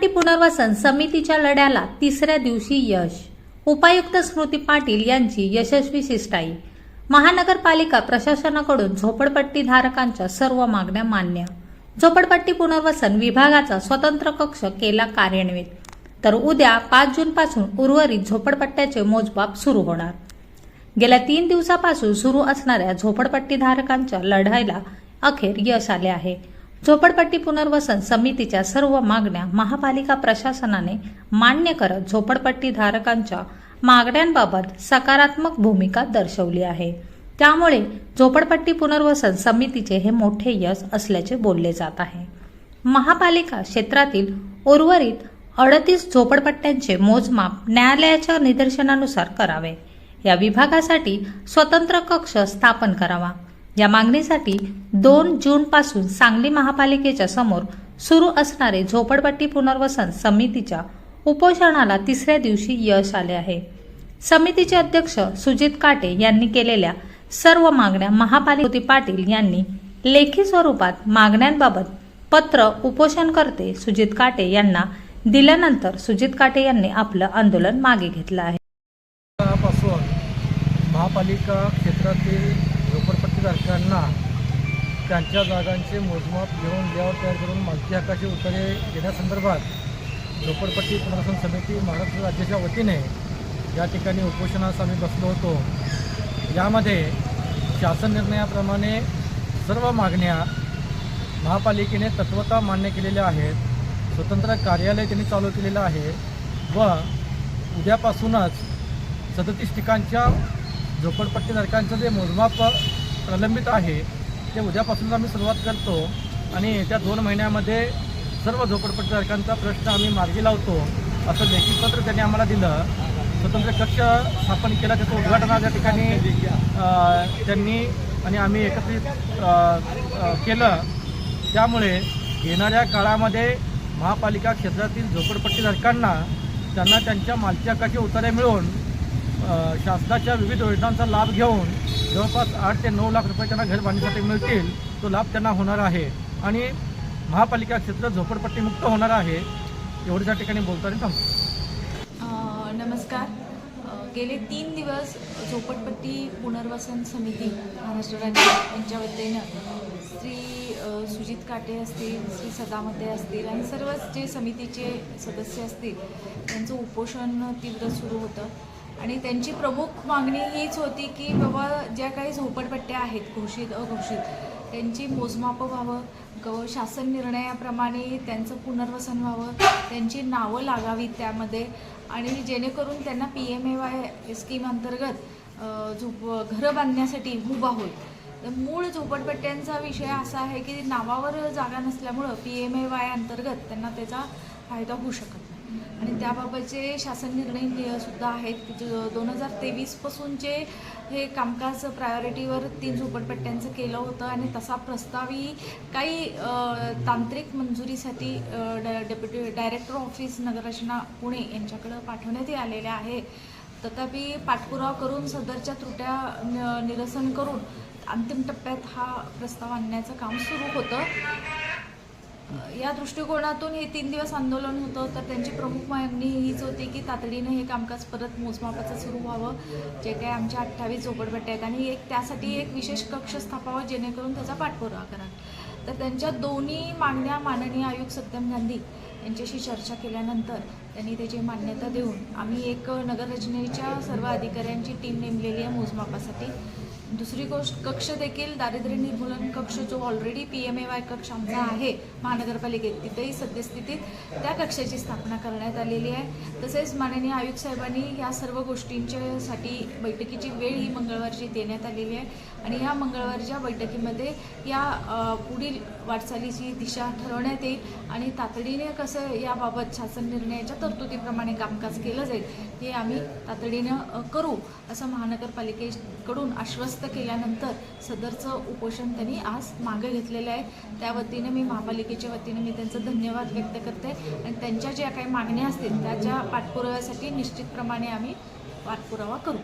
झोपडपट्टी पुनर्वसन समितीच्या लढ्याला तिसऱ्या दिवशी यश. उपायुक्त स्मृती पाटील यांची यशस्वी शिष्टाई. महानगरपालिका प्रशासनाकडून झोपडपट्टी धारकांच्या सर्व मागण्या मान्य. झोपडपट्टी पुनर्वसन विभागाचा स्वतंत्र कक्ष केला कार्यान्वित. तर उद्या पाच जून पासून उर्वरित झोपडपट्ट्याचे मोजमाप सुरू होणार. गेल्या तीन दिवसापासून सुरू असणाऱ्या झोपडपट्टी धारकांच्या लढाईला अखेर यश आले आहे. झोपडपट्टी पुनर्वसन समितीच्या सर्व मागण्या महापालिका प्रशासनाने मान्य करत झोपडपट्टी धारकांच्या मागण्यांबाबत सकारात्मक भूमिका दर्शवली आहे. त्यामुळे झोपडपट्टी पुनर्वसन समितीचे हे मोठे यश असल्याचे बोलले जात आहे. महापालिका क्षेत्रातील उर्वरित अडतीस झोपडपट्ट्यांचे मोजमाप न्यायालयाच्या निदर्शनानुसार करावे. या विभागासाठी स्वतंत्र कक्ष स्थापन करावा. या मागणीसाठी दोन जून पासून सांगली महापालिकेच्या समोर सुरू असणारे झोपडपट्टी पुनर्वसन समितीच्या उपोषणाला तिसऱ्या दिवशी यश आले आहे. समितीचे अध्यक्ष सुजित काटे यांनी केलेल्या सर्व मागण्या महापालिका पाटील यांनी लेखी स्वरूपात मागण्यांबाबत पत्र उपोषणकर्ते सुजित काटे यांना दिल्यानंतर सुजित काटे यांनी आपलं आंदोलन मागे घेतलं आहे. महापालिका क्षेत्रातील झोपडपट्टीधारकांना त्यांच्या जागांचे मोजमाप घेऊन लेआउट तयार करून मालकी हक्काची उत्तरे देण्यासंदर्भात झोपडपट्टी पुनर्वसन समिती महाराष्ट्र राज्याच्या वतीने या ठिकाणी उपोषणास आम्ही बसलो होतो. यामध्ये शासन निर्णयाप्रमाणे सर्व मागण्या महापालिकेने तत्वता मान्य केलेल्या आहेत स्वतंत्र कार्यालय त्यांनी चालू केलेलं आहे व उद्यापासूनच सदतीस ठिकाणच्या झोपडपट्टीधारकांचं जे मोजमाप प्रलंबित आहे. ते उद्यापासून आम्ही सुरुवात करतो. आणि येत्या दोन महिन्यामध्ये सर्व झोपडपट्टीधारकांचा प्रश्न आम्ही मार्गी लावतो. असं लेखी पत्र त्यांनी आम्हाला दिलं. स्वतंत्र कक्ष स्थापन केला. त्याचं उद्घाटन आज या ठिकाणी त्यांनी आणि आम्ही एकत्रित केलं. त्यामुळे येणाऱ्या काळामध्ये महापालिका क्षेत्रातील झोपडपट्टीधारकांना त्यांना त्यांच्या मालकी हक्काचे उतारे मिळून शासनाच्या विविध योजनांचा लाभ घेऊन जवळपास आठ ते नऊ लाख रुपये त्यांना घर बांधण्यासाठी मिळतील. तो लाभ त्यांना होणार आहे. आणि महापालिका क्षेत्र झोपडपट्टीमुक्त होणार आहे. एवढंच त्या ठिकाणी बोलताना सांगतो नमस्कार. गेले तीन दिवस झोपडपट्टी पुनर्वसन समिती महाराष्ट्र राज्य यांच्या वतीनं श्री सुजित काटे असतील श्री सदामते असतील आणि सर्वच जे समितीचे सदस्य असतील त्यांचं उपोषण तीव्र सुरू होतं. आणि त्यांची प्रमुख मागणी हीच होती की बाबा ज्या काही झोपडपट्ट्या आहेत घोषित अघोषित त्यांची मोजमापं व्हावं ग शासन निर्णयाप्रमाणे त्यांचं पुनर्वसन व्हावं त्यांची नावं लागावीत त्यामध्ये आणि जेणेकरून त्यांना P M A Y scheme अंतर्गत झोप घरं बांधण्यासाठी उभा होईल. तर मूळ झोपडपट्ट्यांचा विषय असा आहे की नावावर जागा नसल्यामुळं पी एम ए वाय अंतर्गत त्यांना त्याचा फायदा होऊ शकत आणि त्याबाबतचे शासन निर्णय सुद्धा आहेत की दोन हजार तेवीसपासूनचे हे कामकाज प्रायोरिटीवर तीन झोपडपट्ट्यांचं केलं होतं आणि तसा प्रस्तावही काही तांत्रिक मंजुरीसाठी डेप्युटी डायरेक्टर ऑफिस नगररचना पुणे यांच्याकडं पाठवण्यात आलेले आहे. तथापि पाठपुरावा करून सदरच्या त्रुट्या न- निरसन करून अंतिम टप्प्यात हा प्रस्ताव आणण्याचं काम सुरू होतं. या दृष्टिकोनातून हे तीन दिवस आंदोलन होतं तर त्यांची प्रमुख मागणी हीच होती की तातडीनं हे कामकाज परत मोजमापाचं सुरू व्हावं जे काही आमच्या अठ्ठावीस झोपडपट्ट्या आहेत. आणि एक त्यासाठी एक विशेष कक्ष स्थापावा जेणेकरून त्याचा पाठपुरावा करा तर त्यांच्या दोन्ही मागण्या माननीय आयुक्त सत्यम गांधी यांच्याशी चर्चा केल्यानंतर त्यांनी त्याची मान्यता देऊन आम्ही एक नगररचनेच्या सर्व अधिकाऱ्यांची टीम नेमलेली आहे मोजमापासाठी. दुसरी गोष्ट कक्ष देखील दारिद्र्य निर्मूलन कक्ष जो already P M A Y कक्ष आमचा आहे महानगरपालिकेत तिथेही सद्यस्थितीत त्या कक्षाची स्थापना करण्यात आलेली आहे. तसेच माननीय आयुक्त साहेबांनी या सर्व गोष्टींच्यासाठी बैठकीची वेळ ही मंगळवारची देण्यात आलेली आहे. आणि या मंगळवारच्या बैठकीमध्ये या पुढील वाटचालीची दिशा ठरवण्यात येईल. आणि तातडीने कसं याबाबत शासन निर्णयाच्या तरतुदीप्रमाणे कामकाज केलं जाईल हे आम्ही तातडीनं करू असं महानगरपालिकेकडून आश्वस्त केल्यानंतर सदरचं उपोषण त्यांनी आज मागे घेतलेलं आहे. त्या वतीने मी महापालिकेच्या वतीने मी त्यांचं धन्यवाद व्यक्त करते आणि त्यांच्या ज्या काही मागण्या असतील त्याच्या पाठपुराव्यासाठी निश्चितप्रमाणे आम्ही पाठपुरावा करू.